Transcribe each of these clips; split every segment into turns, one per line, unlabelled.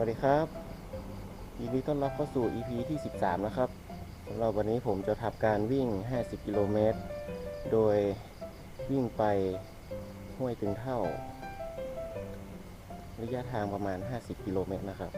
วัสดีครับยินดีต้อนรับเข้าสู่ EP ที่ 13 นะครับสำหรับวันนี้ผมจะทำการวิ่ง 50 กิโลเมตร โดยวิ่งไปห้วยตึงเท่า ระยะทางประมาณ 50 กิโลเมตรนะครับ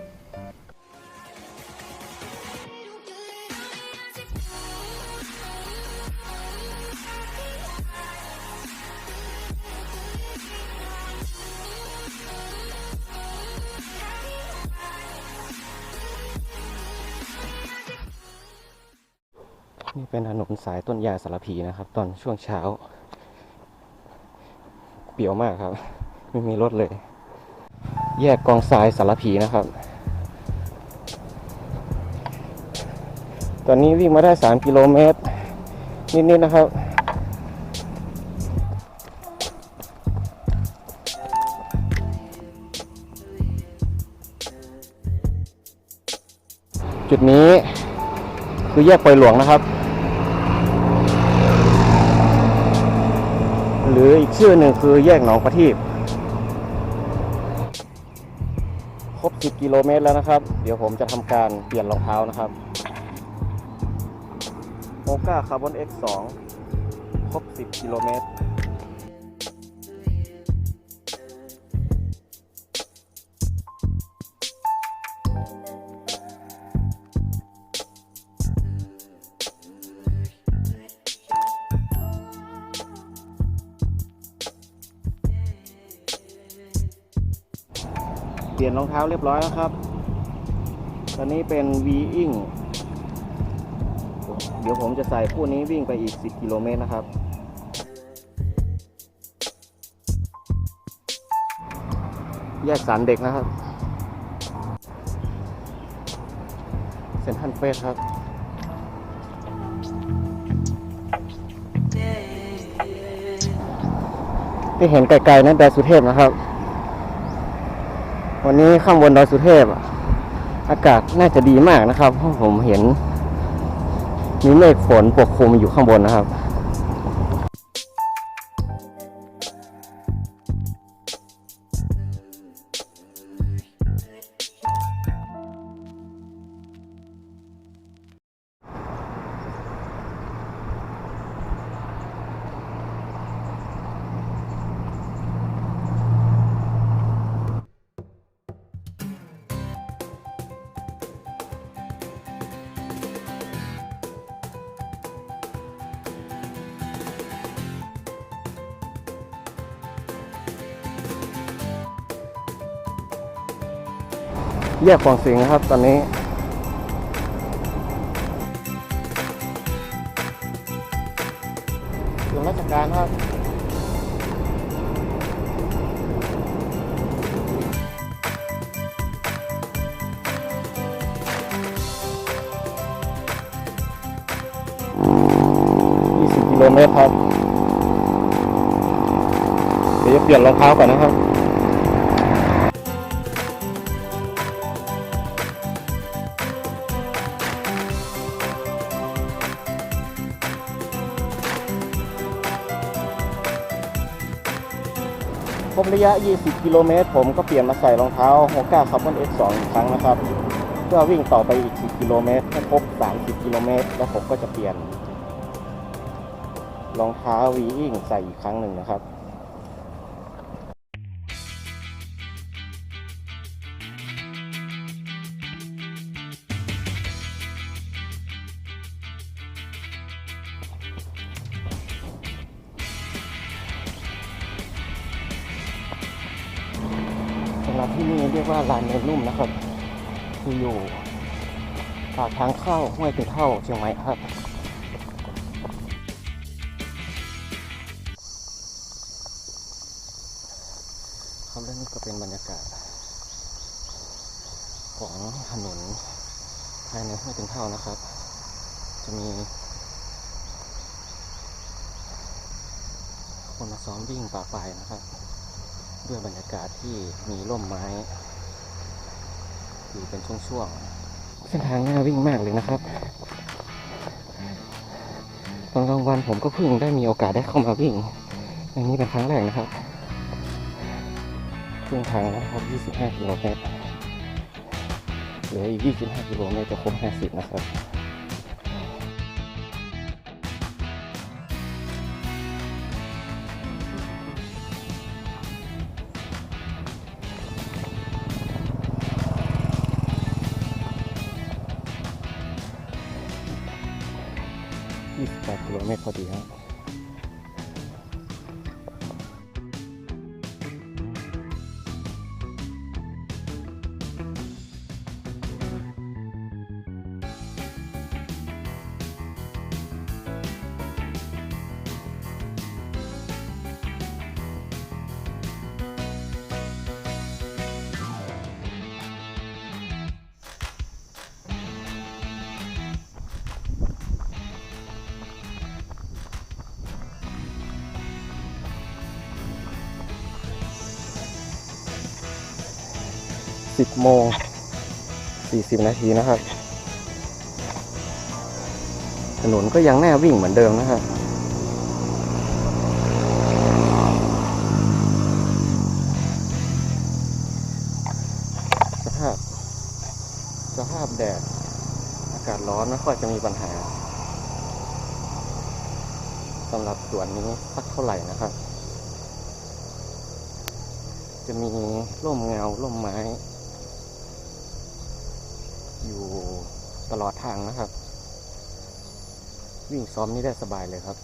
นี่เป็นถนนสายต้นยางสารพีนะครับ ตอนช่วงเช้า เปี่ยวมากครับ ไม่มีรถเลย แยกกองทรายสารพีนะครับ ตอนนี้วิ่งมาได้ 3 กิโลเมตร นิดๆนะครับจุดนี้คือแยกปล่อยหลวงนะครับ หรืออี กชื่อหนึ่งคือแยกหนองประทีปครบ 10 กิโลเมตรแล้วนะครับ เดี๋ยวผมจะทำการเปลี่ยนรองเท้านะครับโมก้าคาร์บอน X2 ครบ 10 กิโลเมตร ยนรองเท้าเรียบร้อยแล้วครับ ตอนนี้เป็น V อิงเดี๋ยวผมจะใส่คู่นี้วิ่งไปอีก 10 กิโลเมตรนะครับ แยกสารเด็กนะครับ เซ็นทรัลเฟสครับที่เห็นไกลๆนั้นดอยสุเทพนะครับ วันนี้ข้างบนดอยสุเทพอากาศน่าจะดีมากนะครับเพราะผมเห็นมีเมฆฝนปกคลุมอยู่ข้างบนนะครับ แยกฝั่งสิงนะครับ ตอนนี้ ส่วนราชการครับ20กิโลเมตรครับ เดี๋ยวเปลี่ยนรองเท้าก่อนนะครับ รบระยะ 20 กิโลเมตร ผมก็เปลี่ยนมาใส่รองเท้า Hoka Carbon X2 อีกครั้งนะครับ เพื่อวิ่งต่อไปอีก 10 กิโลเมตรให้ครบ 30 กิโลเมตร แล้วผมก็จะเปลี่ยนรองเท้า V อิงใส่อีกครั้งหนึ่งนะครับำหรับที่นี่เรียกว่าลานเนินนุ่มนะครับคืออยู่ปากทางเข้าห้วยตึงเท่าเชียงใหม่ครับครับและนี่ก็เป็นบรรยากาศ ของถนนภายในห้วยตึงเท่านะครับ จะมี คนมาซ้อมวิ่งป่าปนะครับ ด้วยบรรยากาศที่มีร่มไม้ อยู่เป็นช่วงๆ เส้นทางน่าวิ่งมากเลยนะครับตอนกลางวันผมก็เพิ่งได้มีโอกาสได้เข้ามาวิ่ง อันนี้เป็นครั้งแรกนะครับครึ่งทางนะครับ 25 กิโลเมตรเหลืออีก 25 กิโลเมตรจะครบ 50 นะครับ 10โมง40 นาทีนะครับ ถนนก็ยังแน่วิ่งเหมือนเดิมนะครับสภาพ สภาพแดด อากาศร้อนไม่ค่อยจะมีปัญหาสำหรับสวนนี้สักเท่าไหร่นะครับ จะมีร่มเงาร่มไม้ ลอดทางนะครับ วิ่งซ้อมนี่ได้สบายเลยครับ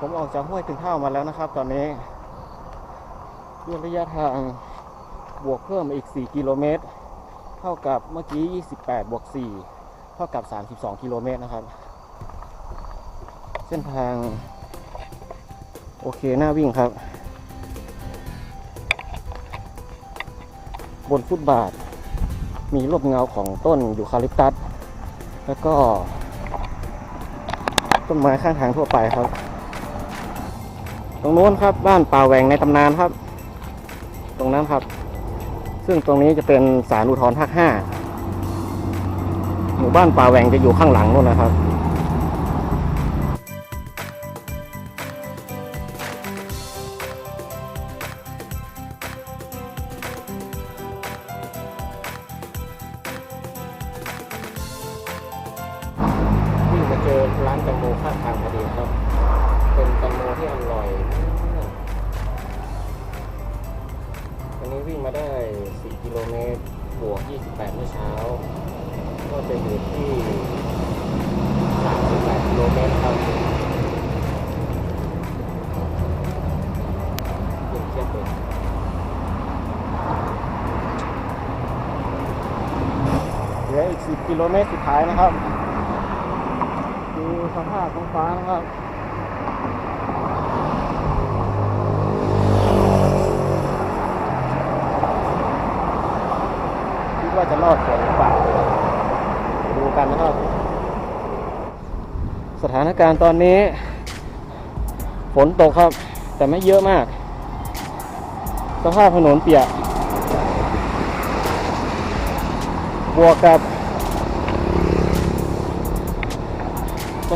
ผมออกจากห้วยถึงเท่ามาแล้วนะครับ ตอนนี้ด้วยระยะทางบวกเพิ่มมาอีก 4 กิโลเมตร เท่ากับเมื่อกี้ 28 บวก 4 เท่ากับ 32 กิโลเมตรนะครับ เส้นทาง โอเคน่าวิ่งครับ บนฟุตบาท มีร่มเงาของต้นยูคาลิปตัส แล้วก็ ต้นไม้ข้างทางทั่วไปครับ ตรงโน้นครับบ้านป่าแหวงในตำนานครับ ตรงนั้นครับ ซึ่งตรงนี้จะเป็นสารอุทธรภาคห้าหมู่บ้านป่าแหวงจะอยู่ข้างหลังนู่นนะครับ จอร้านแตงโมข้างทางพอดีครับ เป็นแตงโมที่อร่อยมากอันนี้วิ่งมาได้ 4 กิโลเมตร บวก 28 เมื่อเช้า ก็จะอยู่ที่ 38 กิโลเมตรครับเทียบเทียบเลยเหลืออีก 10 กิโลเมตรสุดท้ายนะครับาพท้องฟ้านะครับคิดว่าจะรอดฝนหรือเปล่าดูกันนะครับ สถานการณ์ตอนนี้ ฝนตกครับ แต่ไม่เยอะมาก สภาพถนนเปียก บวกกับ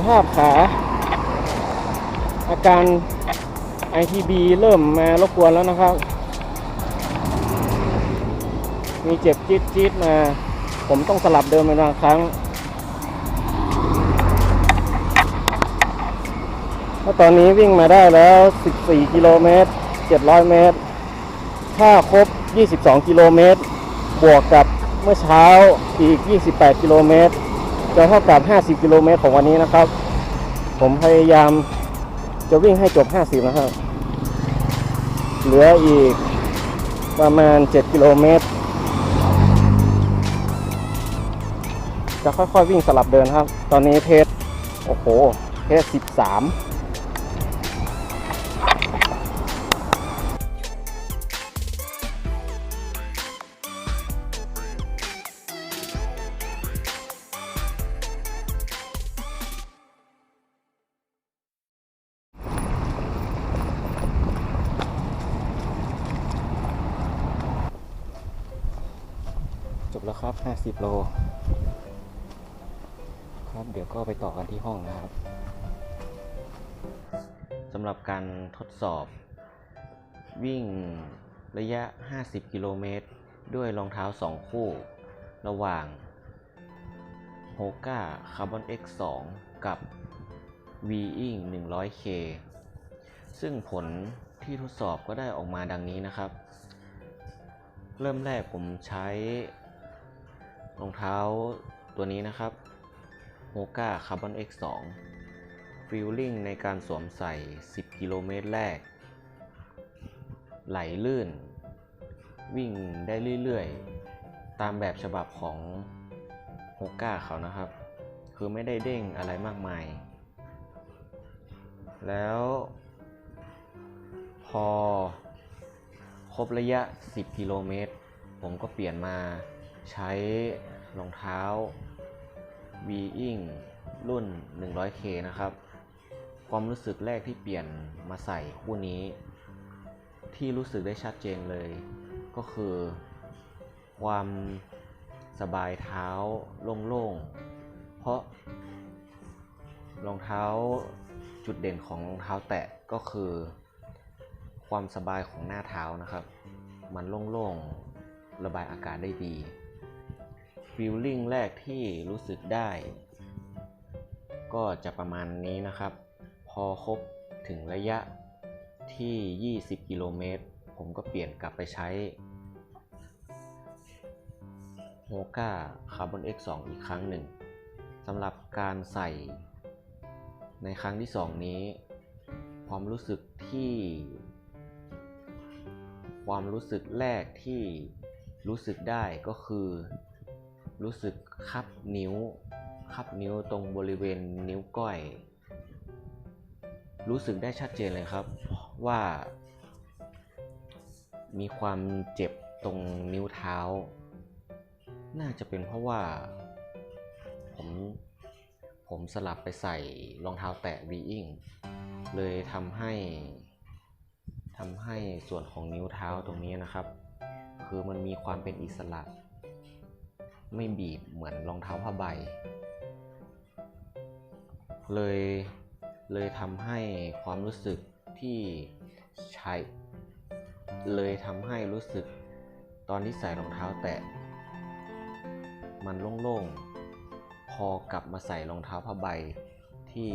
ภาพขา อาการ ITB เริ่มมารบกวนแล้วนะครับ มีเจ็บจี๊ดจี๊ดมา ผมต้องสลับเดินเป็นบางครั้ง แล้วตอนนี้วิ่งมาได้แล้ว 14 กิโลเมตร 700 เมตร ถ้าครบ 22 กิโลเมตร บวกกับเมื่อเช้าอีก 28 กิโลเมตร จะเท่ากับ 50 กิโลเมตรของวันนี้นะครับ ผมพยายามจะวิ่งให้จบ 50 นะครับ เหลืออีกประมาณ 7 กิโลเมตร จะค่อยๆวิ่งสลับเดินครับ ตอนนี้เพจโอ้โหเพจ13 โล
ครับเดี๋ยวก็ไปต่อกันที่ห้องนะครับสำหรับการทดสอบ วิ่งระยะ 50 กิโลเมตร ด้วยรองเท้า 2 คู่ ระหว่าง Hoka Carbon X2 กับ v i n g 100K ซึ่งผลที่ทดสอบก็ได้ออกมาดังนี้นะครับ เริ่มแรกผมใช้ รองเท้าตัวนี้นะครับ Hoka Carbon X2 ฟีลลิ่งในการสวมใส่ 10 กิโลเมตรแรก ไหลลื่น วิ่งได้เรื่อยๆ ตามแบบฉบับของ Hoka เขานะครับ คือไม่ได้เด้งอะไรมากมาย แล้วพอครบระยะ 10 กิโลเมตร ผมก็เปลี่ยนมาใช้ รองเท้า v i n g รุ่น 100K นะครับ ความรู้สึกแรกที่เปลี่ยนมาใส่คู่นี้ ที่รู้สึกได้ชัดเจนเลย ก็คือ ความสบายเท้าโล่งๆ เพราะ รองเท้าจุดเด่นของรองเท้าแตะก็คือ ความสบายของหน้าเท้านะครับ มันโล่งๆ ระบายอากาศได้ดี ฟีลลิ่งแรกที่รู้สึกได้ ก็จะประมาณนี้นะครับ พอครบถึงระยะที่ 20 กิโลเมตร ผมก็เปลี่ยนกลับไปใช้ Hoka Carbon X2 อีกครั้งหนึ่งสำหรับการใส่ในครั้งที่ 2 นี้ ความรู้สึกที่ ความรู้สึกแรกที่รู้สึกได้ก็คือ รู้สึกคับนิ้ว คับนิ้วตรงบริเวณนิ้วก้อย รู้สึกได้ชัดเจนเลยครับว่า มีความเจ็บตรงนิ้วเท้า น่าจะเป็นเพราะว่า ผมผมสลับไปใส่รองเท้าแตะ v i n g เลยทำให้ทำให้ส่วนของนิ้วเท้าตรงนี้นะครับ คือมันมีความเป็นอิสระ ไม่บีบเหมือนรองเท้าผ้าใบ เลยเลยทำให้ความรู้สึกที่ใช้ เลยทำให้รู้สึกตอนที่ใส่รองเท้าแตะ มันโล่งๆ พอกลับมาใส่รองเท้าผ้าใบที่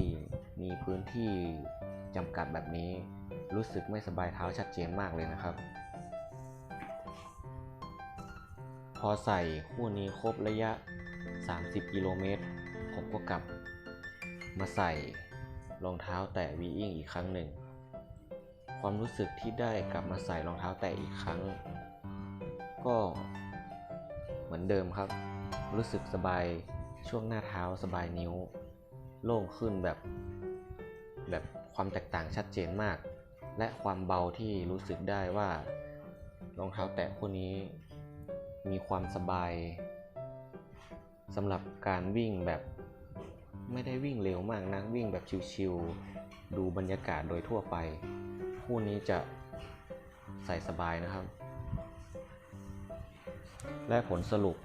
มีพื้นที่จำกัดแบบนี้ รู้สึกไม่สบายเท้าชัดเจนมากเลยนะครับ พอใส่คู่นี้ครบระยะ 30 กิโลเมตร ผมก็กลับ มาใส่รองเท้าแตะวีอิงอีกครั้งหนึ่ง ความรู้สึกที่ได้กลับมาใส่รองเท้าแตะอีกครั้ง ก็เหมือนเดิมครับ รู้สึกสบายช่วงหน้าเท้าสบายนิ้ว โล่งขึ้นแบบ แบบความแตกต่างชัดเจนมาก และความเบาที่รู้สึกได้ว่ารองเท้าแตะคู่นี้ มีความสบายสำหรับการวิ่งแบบไม่ได้วิ่งเร็วมากนะวิ่งแบบชิวๆดูบรรยากาศโดยทั่วไป คู่นี้จะใส่สบายนะครับ และผลสรุป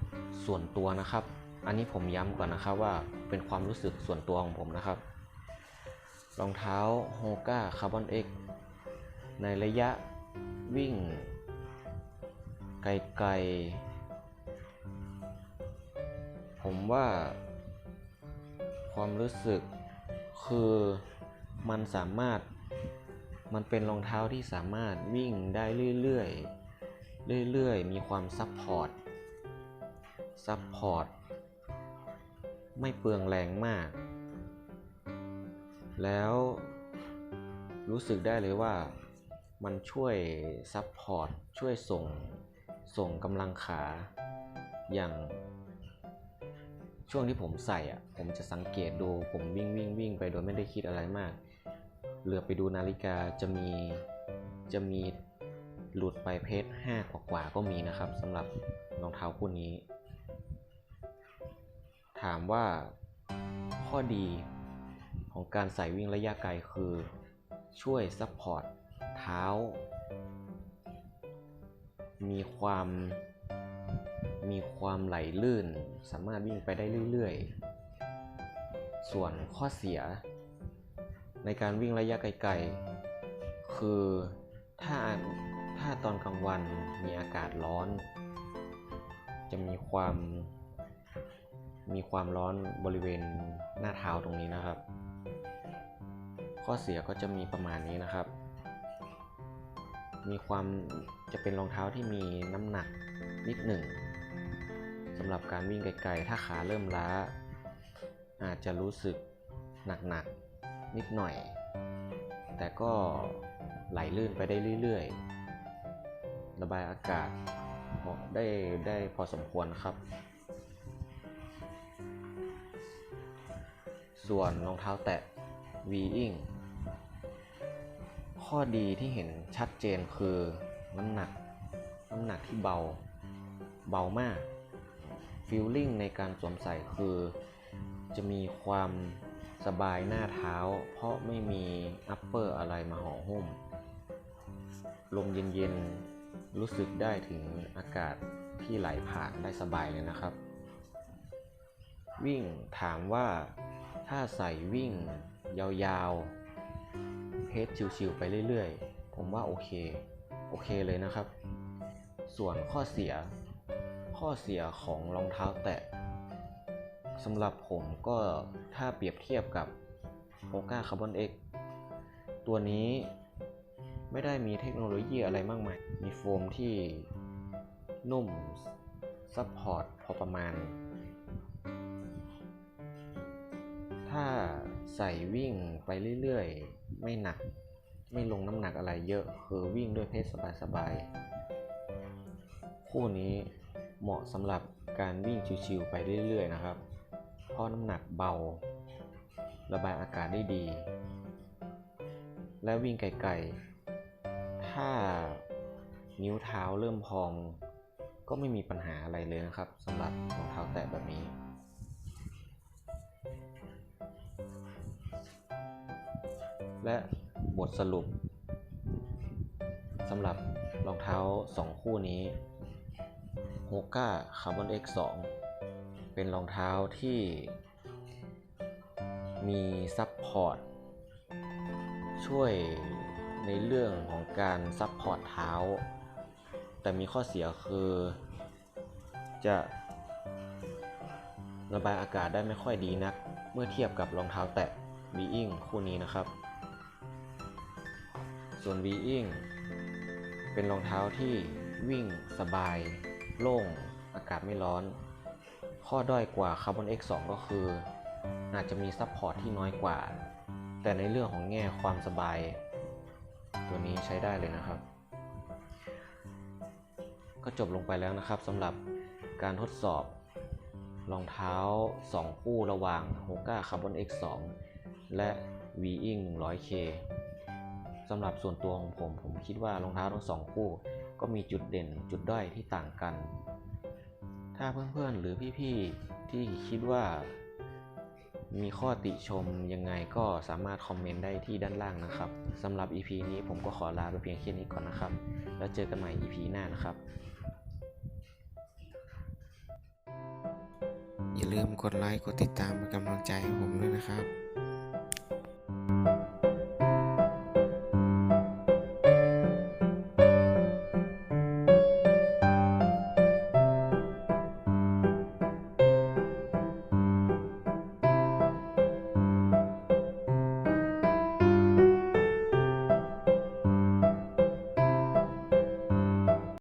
ส่วนตัวนะครับ อันนี้ผมย้ำก่อนนะครับว่าเป็นความรู้สึกส่วนตัวของผมนะครับ รองเท้า Hoka Carbon X ในระยะวิ่ง ไกลๆ ผมว่าความรู้สึกคือมันสามารถมันเป็นรองเท้าที่สามารถวิ่งได้เรื่อยๆเรื่อยๆ มีความซับพอร์ตซับพอร์ตไม่เปลืองแรงมาก แล้วรู้สึกได้เลยว่ามันช่วยซับพอร์ตช่วยส่งส่งกำลังขาอย่าง ช่วงที่ผมใส่อะผมจะสังเกตดูผมวิ่งวิ่งวิ่งไปโดยไม่ได้คิดอะไรมาก เหลือไปดูนาฬิกาจะมีจะมีหลุดไปเพจห้ากว่าๆก็มีนะครับสำหรับรองเท้าคู่นี้ ถามว่าข้อดีของการใส่วิ่งระยะไกลคือช่วยซัพพอร์ตเท้า มีความ มีความไหลลื่น สามารถวิ่งไปได้เรื่อยๆ ส่วนข้อเสีย ในการวิ่งระยะไกลๆ คือถ้าถ้าตอนกลางวันมีอากาศร้อน จะมีความมีความร้อนบริเวณหน้าเท้าตรงนี้นะครับ ข้อเสียก็จะมีประมาณนี้นะครับ มีความจะเป็นรองเท้าที่มีน้ำหนักนิดหนึ่งำหรับการวิ่งไกลๆ ถ้าขาเริ่มล้า อาจจะรู้สึกหนักๆ นิดหน่อย แต่ก็ไหลลื่นไปได้เรื่อยๆ ระบายอากาศได้ได้พอสมควรครับ ส่วนรองเท้าแตะ V-ing ข้อดีที่เห็นชัดเจนคือน้ำหนัก น้ำหนักที่เบา เบามาก ฟีลลิ่งในการสวมใส่คือจะมีความสบายหน้าเท้า เพราะไม่มีอัปเปอร์อะไรมาห่อหุ้ม ลมเย็นๆ รู้สึกได้ถึงอากาศที่ไหลผ่านได้สบายเลยนะครับ วิ่งถามว่าถ้าใส่วิ่งยาวๆ เพจชิวๆไปเรื่อยๆ ผมว่าโอเค โอเคเลยนะครับ ส่วนข้อเสีย ข้อเสียของรองเท้าแตะสำหรับผมก็ถ้าเปรียบเทียบกับ o k a Carbon X ตัวนี้ไม่ได้มีเทคโนโลยีอะไรมากมาย มีโฟมที่นุ่ม ซัพพอร์ตพอประมาณ ถ้าใส่วิ่งไปเรื่อยๆ ไม่หนัก ไม่ลงน้ำหนักอะไรเยอะ คือวิ่งด้วยเพศสบายๆ คู่นี้ เหมาะสำหรับการวิ่งชิวๆไปเรื่อยๆนะครับ เพราะน้ำหนักเบา ระบายอากาศได้ดี และวิ่งไกลๆ ถ้านิ้วเท้าเริ่มพอง ก็ไม่มีปัญหาอะไรเลยนะครับสำหรับรองเท้าแตะแบบนี้และบทสรุปสำหรับรองเท้า 2 คู่นี้ Hoka Carbon X 2 เป็นรองเท้าที่มีซับพอร์ตช่วยในเรื่องของการซับพอร์ตเท้า แต่มีข้อเสียคือ จะระบายอากาศได้ไม่ค่อยดีนัก เมื่อเทียบกับรองเท้าแตะ V-ing คู่นี้นะครับ ส่วน V-ing เป็นรองเท้าที่วิ่งสบาย โล่งอากาศไม่ร้อน ข้อด้อยกว่า Carbon X 2 ก็คือ อาจจะมีซัพพอร์ตที่น้อยกว่า แต่ในเรื่องของแง่ความสบาย ตัวนี้ใช้ได้เลยนะครับ ก็จบลงไปแล้วนะครับสำหรับการทดสอบรองเท้า 2 คู่ระหว่าง Hoka Carbon X 2 และ V-ing 100K สำหรับส่วนตัวของผม ผมคิดว่ารองเท้าทั้งสองคู่ ก็มีจุดเด่นจุดด้อยที่ต่างกัน ถ้าเพื่อนๆหรือพี่ๆที่คิดว่ามีข้อติชมยังไงก็สามารถคอมเมนต์ได้ที่ด้านล่างนะครับสำหรับ EP นี้ผมก็ขอลาไปเพียงแค่นี้ก่อนนะครับ แล้วเจอกันใหม่ EP หน้านะครับ
อย่าลืมกดไลค์กดติดตามเป็นกำลังใจให้ผมด้วยนะครับ